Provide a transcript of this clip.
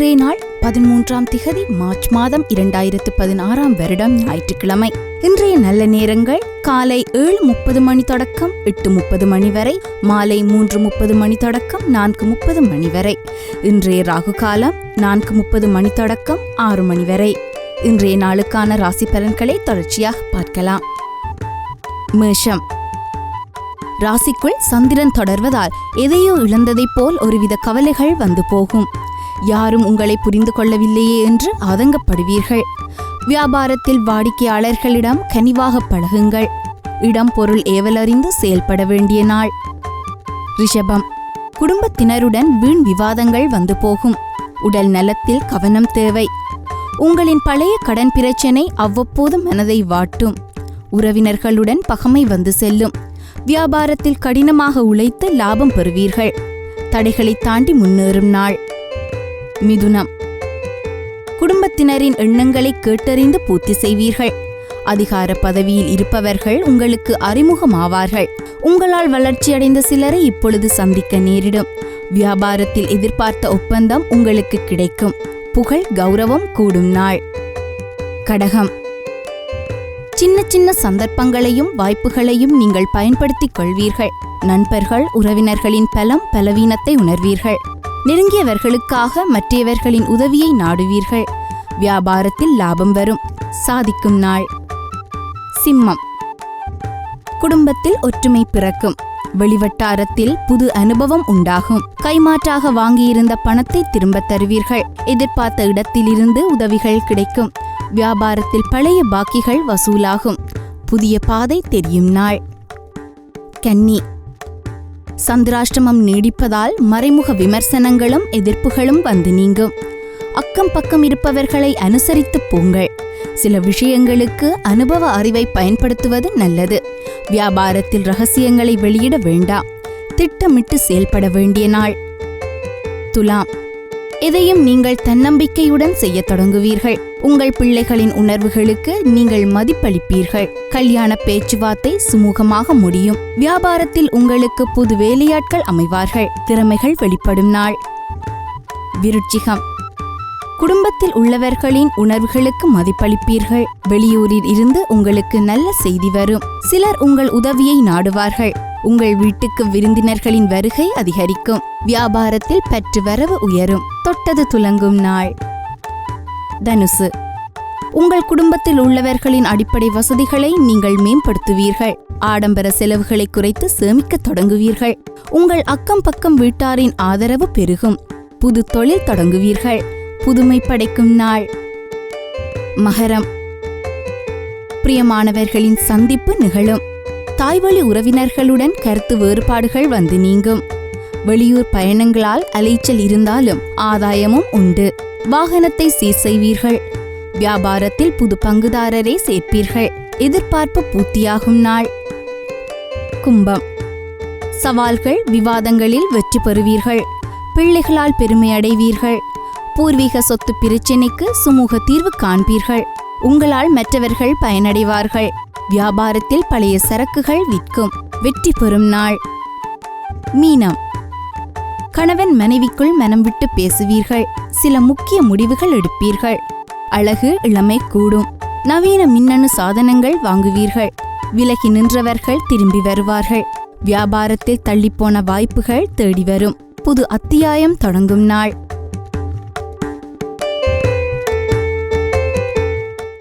இன்றைய நாள் பதிமூன்றாம் திகதி மார்ச் மாதம் இரண்டாயிரத்து பதினாறாம் வருடம் ஞாயிற்றுக்கிழமை. இன்றைய நல்ல நேரங்கள் காலை ஏழு முப்பது மணி தொடக்கம் எட்டு முப்பது மணி வரை மாலை மூன்று முப்பது மணி தொடக்கம் நான்கு முப்பது மணி வரை. இன்றைய ராகு காலம் நான்கு முப்பது மணி தொடக்கம் ஆறு மணி வரை. இன்றைய நாளுக்கான ராசி பலன்களை தொடர்ச்சியாக பார்க்கலாம். மேஷம். ராசிக்குள் சந்திரன் தொடர்வதால் எதையோ இழந்ததைப் போல் ஒருவித கவலைகள் வந்து போகும். யாரும் உங்களை புரிந்து கொள்ளவில்லையே என்று ஆதங்கப்படுவீர்கள் வியாபாரத்தில் வாடிக்கையாளர்களிடம் கனிவாக பழகுங்கள். இடம் பொருள் ஏவலறிந்து செயல்பட வேண்டிய நாள். ரிஷபம். குடும்பத்தினருடன் வீண் விவாதங்கள் வந்து போகும். உடல் நலத்தில் கவனம் தேவை. உங்களின் பழைய கடன் பிரச்சனை அவ்வப்போது மனதை வாட்டும். உறவினர்களுடன் பகமை வந்து செல்லும். வியாபாரத்தில் கடினமாக உழைத்து லாபம் பெறுவீர்கள். தடைகளை தாண்டி முன்னேறும் நாள். மிதுனம். குடும்பத்தினரின் எண்ணங்களை கேட்டறிந்து பூர்த்தி செய்வீர்கள். அதிகார பதவியில் இருப்பவர்கள் உங்களுக்கு அறிமுகமாவார்கள். உங்களால் வளர்ச்சியடைந்த சிலரை இப்பொழுது சந்திக்க நேரிடும். வியாபாரத்தில் எதிர்பார்த்த ஒப்பந்தம் உங்களுக்கு கிடைக்கும். புகழ் கௌரவம் கூடும் நாள். கடகம். சின்ன சின்ன சந்தர்ப்பங்களையும் வாய்ப்புகளையும் நீங்கள் பயன்படுத்திக் கொள்வீர்கள். நண்பர்கள் உறவினர்களின் பலம் பலவீனத்தை உணர்வீர்கள். நெருங்கியவர்களுக்காக மற்றவர்களின் உதவியை நாடுவீர்கள். வியாபாரத்தில் லாபம் வரும். சாதிக்கும் நாள். சிம்மம். குடும்பத்தில் ஒற்றுமை பிறக்கும். வெளிவட்டாரத்தில் புது அனுபவம் உண்டாகும். கைமாற்றாக வாங்கியிருந்த பணத்தை திரும்பத் தருவீர்கள். எதிர்பார்த்த இடத்திலிருந்து உதவிகள் கிடைக்கும். வியாபாரத்தில் பழைய பாக்கிகள் வசூலாகும். புதிய பாதை தெரியும் நாள். கன்னி. சந்திராஷ்டமம் நீடிப்பதால் மறைமுக விமர்சனங்களும் எதிர்ப்புகளும் வந்து நீங்கும். அக்கம் பக்கம் இருப்பவர்களை அனுசரித்துப் போங்கள். சில விஷயங்களுக்கு அனுபவ அறிவை பயன்படுத்துவது நல்லது. வியாபாரத்தில் ரகசியங்களை வெளியிட வேண்டாம். திட்டமிட்டு செயல்பட வேண்டிய நாள். துலாம். எதையும் நீங்கள் தன்னம்பிக்கையுடன் செய்யத் தொடங்குவீர்கள். உங்கள் பிள்ளைகளின் உணர்வுகளுக்கு நீங்கள் மதிப்பளிப்பீர்கள். கல்யாண பேச்சுவார்த்தை சுமூகமாக முடியும். வியாபாரத்தில் உங்களுக்கு புது வேலையாட்கள் அமைவார்கள். திறமைகள் வெளிப்படும் நாள். விருட்சிகம் குடும்பத்தில் உள்ளவர்களின் உணர்வுகளுக்கு மதிப்பளிப்பீர்கள். வெளியூரில் இருந்து உங்களுக்கு நல்ல செய்தி வரும். சிலர் உங்கள் உதவியை நாடுவார்கள். உங்கள் வீட்டுக்கு விருந்தினர்களின் வருகை அதிகரிக்கும். வியாபாரத்தில் பற்று வரவு உயரும். தொட்டது துலங்கும் நாள். தனுசு. உங்கள் குடும்பத்தில் உள்ளவர்களின் அடிப்படை வசதிகளை நீங்கள் மேம்படுத்துவீர்கள். ஆடம்பர செலவுகளை குறைத்து சேமிக்கத் தொடங்குவீர்கள். உங்கள் அக்கம் பக்கம் வீட்டாரின் ஆதரவு பெருகும். புது தொழில் தொடங்குவீர்கள். புதுமை படைக்கும் நாள். மகரம். பிரியமானவர்களின் சந்திப்பு நிகழும். தாய்வழி உறவினர்களுடன் கருத்து வேறுபாடுகள் வந்து நீங்கும். வெளியூர் பயணங்களால் அலைச்சல் இருந்தாலும் ஆதாயமும் உண்டு. வாகனத்தை சீர் செய்வீர்கள் வியாபாரத்தில் புது பங்குதாரரை சேர்ப்பீர்கள். எதிர்பார்ப்பு பூர்த்தியாகும் நாள். கும்பம். சவால்கள் விவாதங்களில் வெற்றி பெறுவீர்கள். பிள்ளைகளால் பெருமை அடைவீர்கள். பூர்வீக சொத்து பிரச்சினைக்கு சுமூக தீர்வு காண்பீர்கள். உங்களால் மற்றவர்கள் பயனடைவார்கள். வியாபாரத்தில் பழைய சரக்குகள் விற்கும். வெற்றி பெறும் நாள். மீனம். கணவன் மனைவிக்குள் மனம் விட்டு பேசுவீர்கள். சில முக்கிய முடிவுகள் எடுப்பீர்கள். அழகு இளமை கூடும். நவீன மின்னணு சாதனங்கள் வாங்குவீர்கள். விலகி நின்றவர்கள் திரும்பி வருவார்கள். வியாபாரத்தில் தள்ளிப்போன வாய்ப்புகள் தேடி வரும். புது அத்தியாயம் தொடங்கும் நாள்.